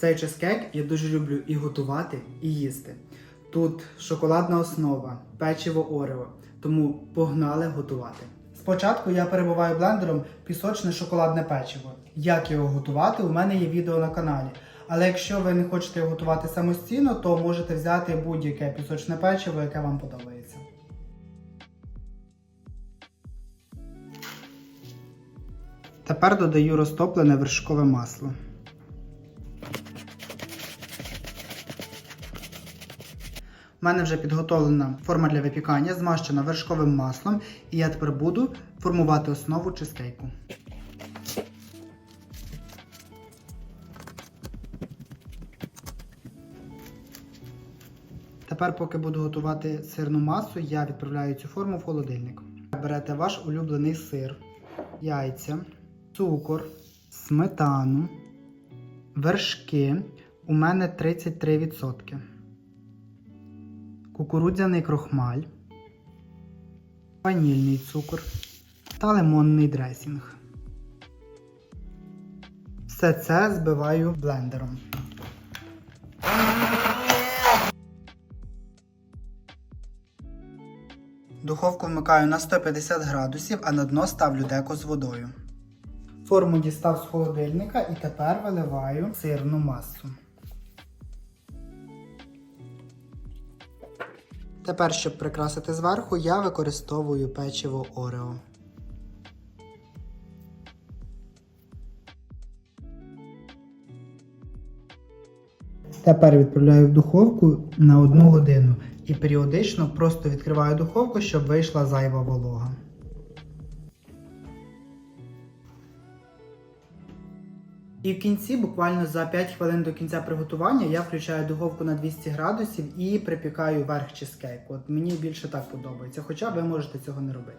Цей чизкейк я дуже люблю і готувати, і їсти. Тут шоколадна основа, печиво Орео, тому погнали готувати. Спочатку я перебиваю блендером пісочне шоколадне печиво. Як його готувати, у мене є відео на каналі. Але якщо ви не хочете його готувати самостійно, то можете взяти будь-яке пісочне печиво, яке вам подобається. Тепер додаю розтоплене вершкове масло. У мене вже підготовлена форма для випікання, змащена вершковим маслом, і я тепер буду формувати основу чизкейку. Тепер, поки буду готувати сирну масу, я відправляю цю форму в холодильник. Берете ваш улюблений сир, яйця, цукор, сметану, вершки. У мене 33%. Кукурудзяний крохмаль, ванільний цукор та лимонний дресінг. Все це збиваю блендером. Духовку вмикаю на 150 градусів, а на дно ставлю деко з водою. Форму дістав з холодильника і тепер виливаю сирну масу. Тепер, щоб прикрасити зверху, я використовую печиво Орео. Тепер відправляю в духовку на одну годину і періодично просто відкриваю духовку, щоб вийшла зайва волога. І в кінці, буквально за 5 хвилин до кінця приготування, я включаю духовку на 200 градусів і припікаю верх чизкейку. От мені більше так подобається, хоча ви можете цього не робити.